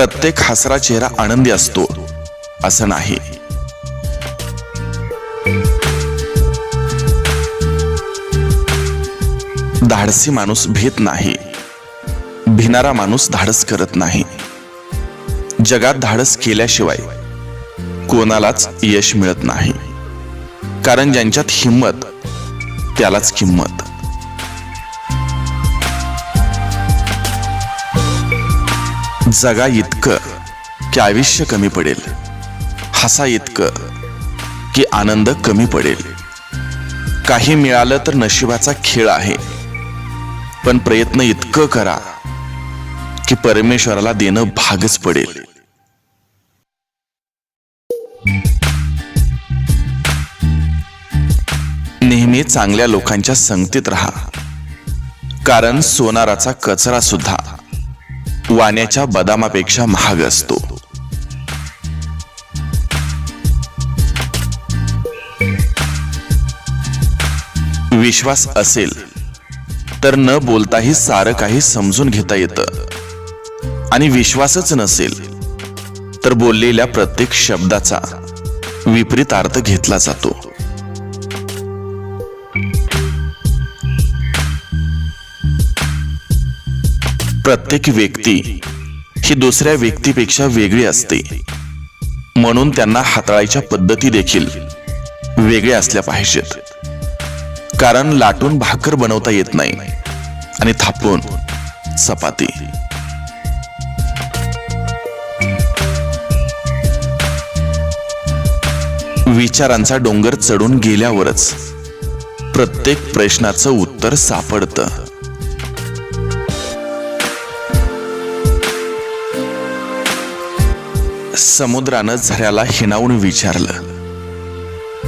प्रत्येक हसरा चेहरा आनंदी असतो असं नाही. धाडसी माणूस भीत नाही. भिनारा माणूस धाडस करत नाही. जगात धाडस केल्याशिवाय कोणालाच यश मिळत नाही. कारण ज्यांच्यात हिंमत त्यालाच किंमत. जगा इतकं की आयुष्य कमी पडेल. हसा इतकं की आनंद कमी पडेल. काही मिळालं तर नशिबाचा खेळ आहे. पण प्रयत्न इतकं करा की परमेश्वराला देणं भागच पडेल. नेहमी चांगल्या लोकांच्या संगतीत राहा. कारण सोनाराचा कचरा सुद्धा वाण्याच्या बदामापेक्षा महाग असतो. विश्वास असेल तर न बोलताही सारं काही समजून घेता येतं. आणि विश्वासच नसेल तर बोललेल्या प्रत्येक शब्दाचा विपरीत अर्थ घेतला जातो. प्रत्येक व्यक्ती ही दुसऱ्या व्यक्तीपेक्षा वेगळी असते. म्हणून त्यांना हाताळायच्या पद्धती देखील वेगळ्या असल्या पाहिजेत. कारण लाटून भाकर बनवता येत नाही आणि थापून चपाती. विचारांचा डोंगर चढून गेल्यावरच प्रत्येक प्रश्नाचं उत्तर सापडतं. समुद्रानं झऱ्याला हिणावून विचारलं.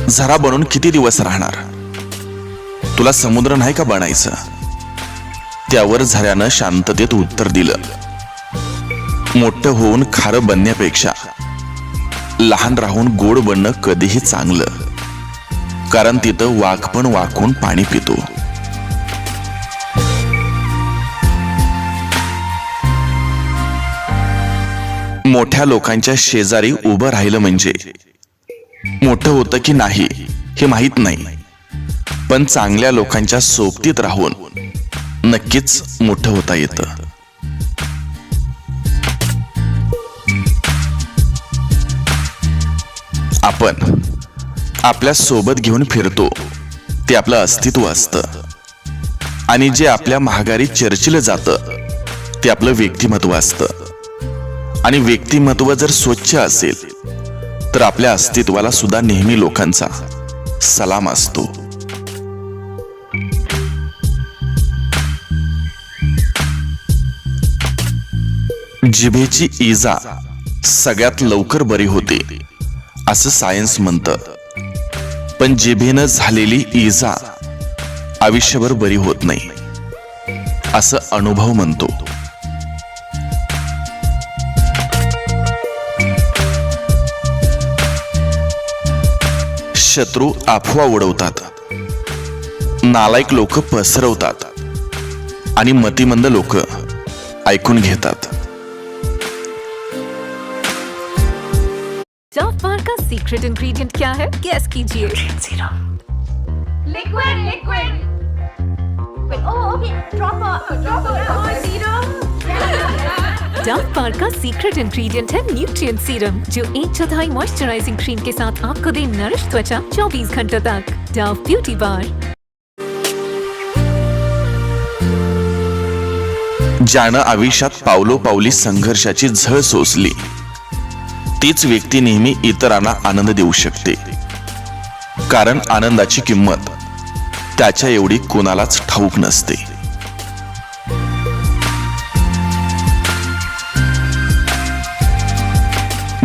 झरा बनून किती दिवस राहणार? तुला समुद्र नाही का बनायचं? त्यावर झऱ्यानं शांततेत उत्तर दिलं. मोठं होऊन खारं बनण्यापेक्षा लहान राहून गोड बनणं कधीही चांगलं. कारण तिथं वाघ पण वाकून पाणी पितो. मोठ्या लोकांच्या शेजारी उभं राहिलं म्हणजे. मोठं होतं की नाही हे माहीत नाही. पण चांगल्या लोकांच्या सोबतीत राहून नक्कीच मोठं होता येतं. आपण आपल्यासोबत घेऊन फिरतो ते आपलं अस्तित्व असतं. आणि जे आपल्या महागारी चर्चिलं जातं ते आपलं व्यक्तिमत्व असतं. आणि व्यक्तिमत्व जर स्वच्छ असेल तर आपल्या अस्तित्वाला सुद्धा नेहमी लोकांचा सलाम असतो. जिभेची इजा सगळ्यात लवकर बरी होते असं सायन्स म्हणतं. पण जिभेनं झालेली इजा आयुष्यभर बरी होत नाही असं अनुभव म्हणतो. शत्रू अफवा उडवतात. नालायक लोक पसरवतात. आणि मतिमंद लोक ऐकून घेतात. का सीक्रेट इंग्रेडिएंट क्या है? गैस कीजिए। A serum. डव बार का सीक्रेट इंग्रेडिएंट है न्यूट्रिएंट सीरम जो एक चौथाई मॉइस्चराइजिंग क्रीम के साथ आपको दे नरिश त्वचा 24 घंटों तक। डव ब्यूटी बार ज्यानं आयुष्यात पावलो पावली संघर्षाची झळ सोसली। तीच व्यक्ती नेहमी इतरांना आनंद देऊ शकते। कारण आनंदाची किंमत त्याच्या एवढी कोणालाच ठाऊक नसते।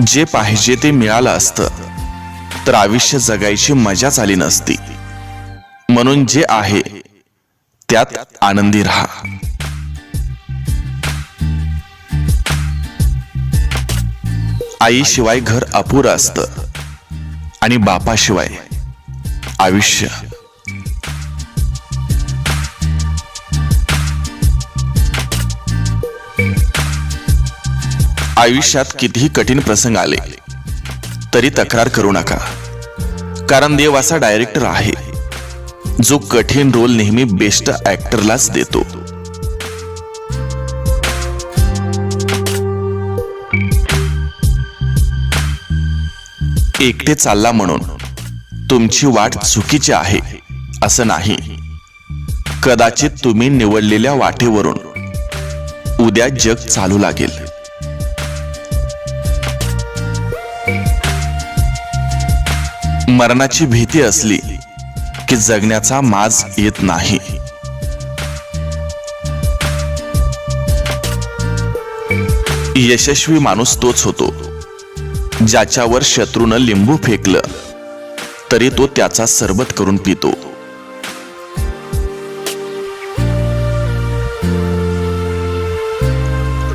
जे पाहिजे ते मिळालं असतं. तर आयुष्य जगायची मजाच आली नसती. म्हणून जे आहे त्यात आनंदी राहा. आईशिवाय घर अपुरं असतं. आणि बापाशिवाय आयुष्य आयुष्यात कितीही कठीण प्रसंग आले तरी तक्रार करू नका. कारण देव असा डायरेक्टर आहे जो कठीण रोल नेहमी बेस्ट ऍक्टरलाच देतो. एकटे चालला म्हणून तुमची वाट चुकीची आहे असं नाही. कदाचित तुम्ही निवडलेल्या वाटेवरून उद्या जग चालू लागेल. मरणाची भीती असली की जगण्याचा माज येत नाही. यशस्वी माणूस तोच होतो ज्याच्यावर शत्रूनं लिंबू फेकलं तरी तो त्याचा सरबत करून पितो.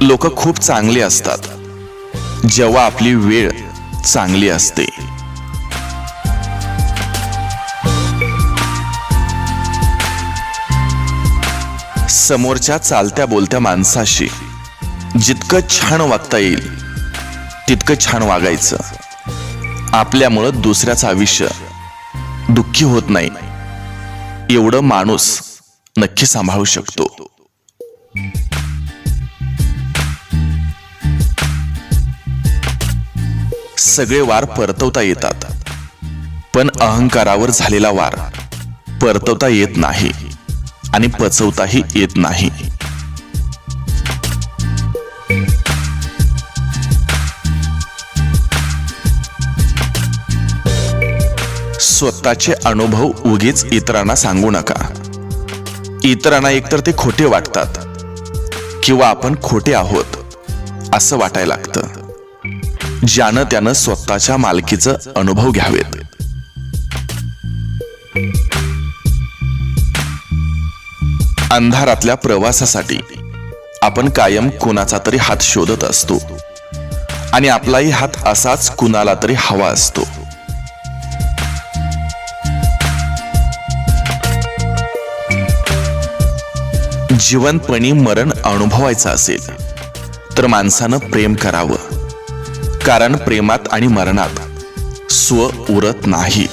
लोक खूप चांगले असतात जेव्हा आपली वेळ चांगली असते. समोरच्या चालत्या बोलत्या माणसाशी जितकं छान वागता येईल तितकं छान वागायचं. आपल्यामुळं दुसऱ्याचं आयुष्य दुःखी होत नाही. एवढं माणूस नक्की सांभाळू शकतो. सगळे वार परतवता येतात. पण अहंकारावर झालेला वार परतवता येत नाही. आणि पचवताही येत नाही. स्वतःचे अनुभव उगीच इतरांना सांगू नका. इतरांना एकतर ते खोटे वाटतात किंवा आपण खोटे आहोत असं वाटायला लागतं. ज्यानं त्यानं स्वतःच्या मालकीचं अनुभव घ्यावेत. अंधारातल्या प्रवासासाठी. आपण कायम कुणाचा तरी हात शोधत असतो. आणि आपलाही हात असाच कुणाला तरी हवा असतो. जीवनपणी मरण अनुभवायचं असेल तर माणसानं प्रेम करावं. कारण प्रेमात आणि मरणात स्व उरत नाही.